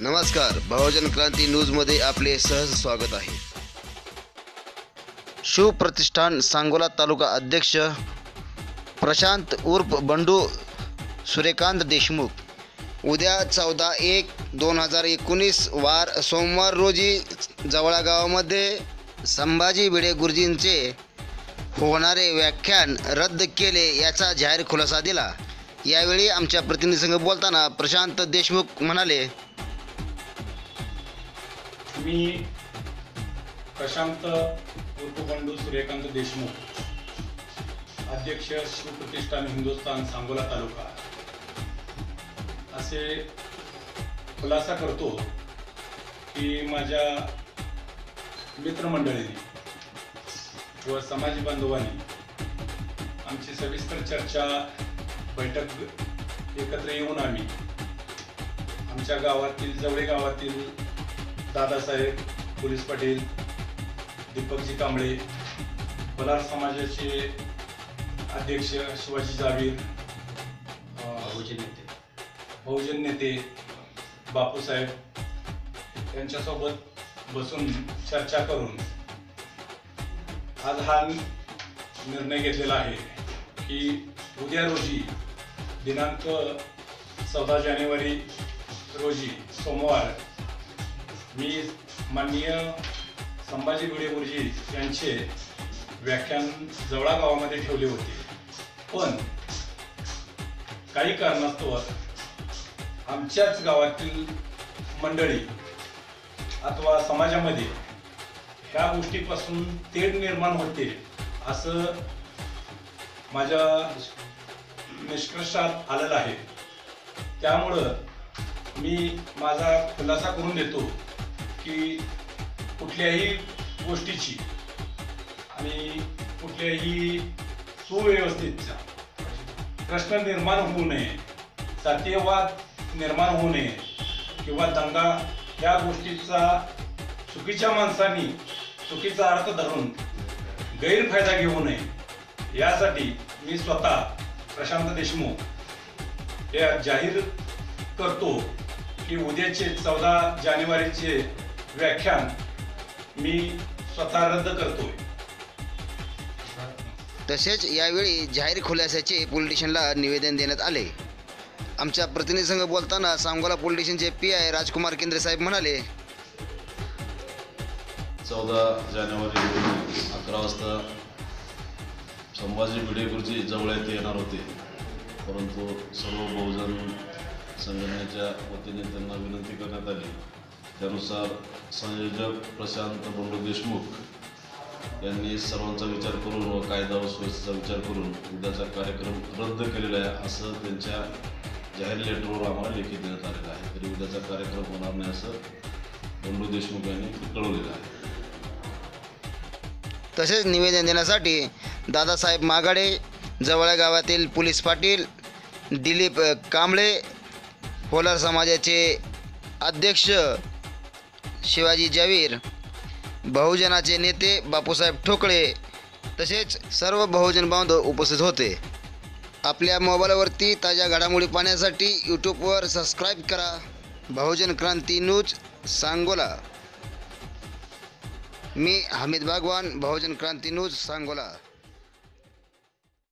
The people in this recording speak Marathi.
नमस्कार बहुजन क्रांती न्यूजमध्ये आपले सहज स्वागत आहे. शिवप्रतिष्ठान सांगोला तालुका अध्यक्ष प्रशांत उर्फ बंडू सूर्यकांत देशमुख. उद्या चौदा एक दोन हजार एकोणीस वार सोमवार रोजी जवळा गावामध्ये संभाजी भिडे गुरुजींचे होणारे व्याख्यान रद्द केले याचा जाहीर खुलासा दिला. यावेळी आमच्या प्रतिनिधीसंघ बोलताना प्रशांत देशमुख म्हणाले मी प्रशांत उर्फ बंडू सूर्यकांत देशमुख अध्यक्ष शिवप्रतिष्ठान हिंदुस्थान सांगोला तालुका. असे खुलासा करतो की माझ्या मित्रमंडळींनी व समाज बांधवांनी आमची सविस्तर चर्चा बैठक एकत्र येऊन आम्ही आमच्या गावातील जवळे गावातील दादासाहेब पोलीस पाटील दीपकजी कांबळे बलार समाजाचे अध्यक्ष शिवाजी जावीर बहुजन नेते. बहुजन नेते बापूसाहेब यांच्यासोबत बसून चर्चा करून आज हा निर्णय घेतलेला आहे की उद्या रोजी दिनांक चौदा जानेवारी रोजी सोमवार मी माननीय संभाजी भिडे गुरुजी यांचे व्याख्यान जवळा गावामध्ये ठेवले होते. पण काही कारणास्तव आमच्याच गावातील मंडळी अथवा समाजामध्ये ह्या गोष्टीपासून तेढ निर्माण होते असं माझ्या निष्कर्षात आलेलं आहे. त्यामुळं मी माझा खुलासा करून देतो. की कुठल्याही गोष्टीची आणि कुठल्याही सुव्यवस्थेचा प्रश्न निर्माण होऊ नये जातीयवाद निर्माण होऊ नये किंवा दंगा या गोष्टीचा चुकीच्या माणसांनी चुकीचा अर्थ धरून गैरफायदा घेऊ नये यासाठी मी स्वतः प्रशांत देशमुख हे जाहीर करतो की उद्याचे चौदा जानेवारीचे व्याख्यान मी स्वतः रद्द करतोय. तसेच यावेळी जाहीर खुलाशाचे पोलीस स्टेशनला निवेदन देण्यात आले. आमच्या प्रतिनिधीसंघ बोलताना Sangola police station P I Rajkumar Kendre साहेब म्हणाले चौदा जानेवारी रोजी अकरा वाजता संभाजी भिडे गुरुजी जवळ येथे येणार होते. परंतु सर्व बहुजन संघटनेच्या वतीने त्यांना विनंती करण्यात आली. त्यानुसार संयोजक प्रशांत बंडू देशमुख यांनी सर्वांचा विचार करून व कायदा व सुव्यवस्थेचा विचार करून उद्याचा कार्यक्रम रद्द केलेला आहे असं त्यांच्या जाहीर लेटरवर आम्हाला लेखी देण्यात आलेलं आहे. तरी उद्याचा कार्यक्रम होणार नाही असं बंडू देशमुख यांनी कळवलेलं आहे. तसेच निवेदन देण्यासाठी दादासाहेब मागाडे जवळ गावातील पोलीस पाटील दिलीप कांबळे होलार समाजाचे अध्यक्ष शिवाजी जावीर बहुजनाचे नेते बापूसाहेब ठोकळे तसेच सर्व बहुजन बांधव उपस्थित होते. आपल्या मोबाईलवरती ताज्या घडामोडी पाहण्यासाठी यूट्यूबवर सबस्क्राईब करा. बहुजन क्रांती न्यूज सांगोला. मी हमीद बागवान बहुजन क्रांती न्यूज सांगोला.